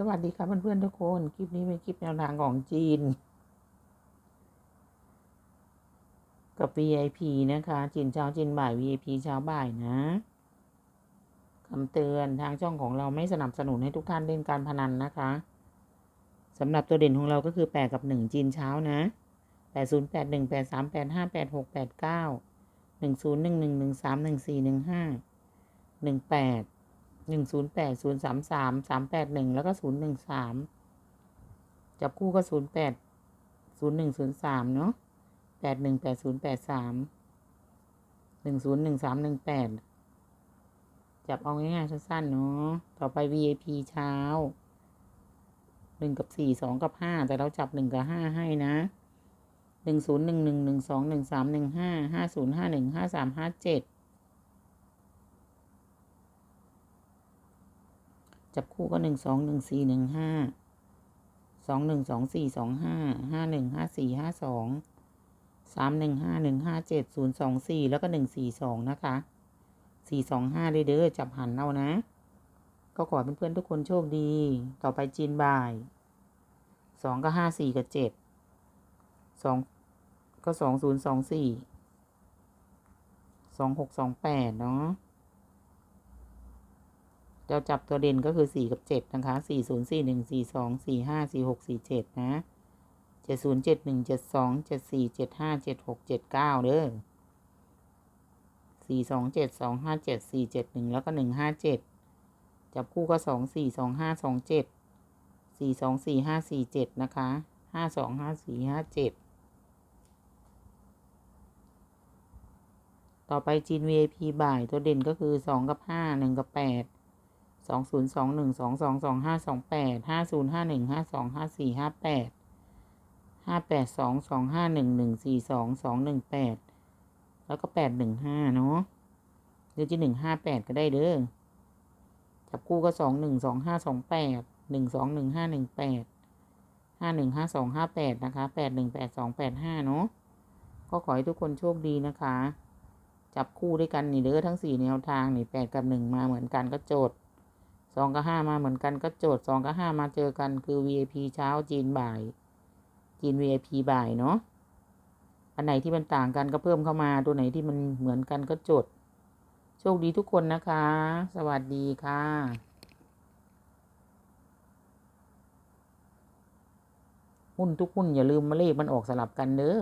สวัสดีครับเพื่อนๆทุกคน คลิปนี้เป็นคลิปแนวทางของจีน กับ VIP นะคะ จีนเช้าจีนบ่าย VIP เช้าบ่ายนะคำเตือนทางช่องของเราไม่สนับสนุนให้ทุกท่านเล่นการพนันนะคะสำหรับตัวเด่นของเราก็คือแปดกับหนึ่งจีนเช้านะแปดศูนย์แปดหนึ่งแปดสามแปดห้าแปดหกแปดเก้าหนึ่งศูนย์หนึ่งหนึ่งหนึ่งสามหนึ่งสี่หนึ่งห้าหนึ่งแปด หนึ่งศูนย์แปดศูนย์สามสามสามแปดหนึ่งแล้วก็ศูนย์หนึ่งสามจับคู่ก็ศูนย์แปดศูนย์หนึ่งศูนย์สามเนาะแปดหนึ่งแปดศูนย์แปดสามหนึ่งศูนย์หนึ่งสามหนึ่งแปดจับเอาง่ายๆสั้นๆเนาะต่อไป VIP เช้าหนึ่งกับสี่สองกับห้าแต่เราจับหนึ่งกับห้าให้นะหนึ่งศูนย์หนึ่งหนึ่งหนึ่งสองหนึ่งสามหนึ่งห้าห้าศูนย์ห้าหนึ่งห้าสามห้าเจ็ด จับคู่ก็หนึ่งสองหนึ่งสี่หนึ่งห้าสองหนึ่งสองสี่สองห้าห้าหนึ่งห้าสี่ห้าสองสามหนึ่งห้าหนึ่งห้าเจ็ดศูนย์สองสี่แล้วก็หนึ่งสี่สองนะคะสี่สองห้าเลยเด้อจับหันเอานะ ก็ขอเพื่อนๆทุกคนโชคดี ต่อไปจีนบ่ายสองก็ห้าสี่กับเจ็ดสองก็สองศูนย์สองสี่สองหกสองแปดเนาะ เราจับตัวเด่นก็คือสี่กับเจ็ดนะคะสี่ศูนย์สี่หนึ่งสี่สองสี่ห้าสี่หกสี่เจ็ดนะเจ็ดศูนย์เจ็ดหนึ่งเจ็ดสองเจ็ดสี่เจ็ดห้าเจ็ดหกเจ็ดเก้าเด้อสี่สองเจ็ดสองห้าเจ็ดสี่เจ็ดหนึ่งแล้วก็หนึ่งห้าเจ็ดจับคู่ก็สองสี่สองห้าสองเจ็ดสี่สองสี่ห้าสี่เจ็ดนะคะห้าสองห้าสี่ห้าเจ็ดต่อไปจีน VIP บ่ายตัวเด่นก็คือสองกับห้าหนึ่งกับแปด สองศูนย์สองหนึ่งสองสองสองห้าสองแปดห้าศูนย์ห้าหนึ่งห้าสองห้าสี่ห้าแปดห้าแปดสองสองห้าหนึ่งหนึ่งสี่สองสองหนึ่งแปดแล้วก็แปดหนึ่งห้าเนาะหรือจะหนึ่งห้าแปดก็ได้เด้อจับคู่ก็สองหนึ่งสองห้าสองแปดหนึ่งสองหนึ่งห้าหนึ่งแปดห้าหนึ่งห้าสองห้าแปดนะคะแปดหนึ่งแปดสองแปดห้าเนาะก็ขอให้ทุกคนโชคดีนะคะ จับคู่ด้วยกันนี่เด้อทั้งสี่แนวทางนี่แปดกับหนึ่งมาเหมือนกันก็โจทย์ สองกับห้ามาเหมือนกันก็โจทย์สองกับห้ามาเจอกันคือ VIP เช้าจีนบ่าย จีน VIP บ่ายเนาะอันไหนที่มันต่างกันก็เพิ่มเข้ามาตัวไหนที่มันเหมือนกันก็โจทย์โชคดีทุกคนนะคะ สวัสดีค่ะหุ้นทุกหุ้นอย่าลืมมาเลขมันออกสลับกันเด้อ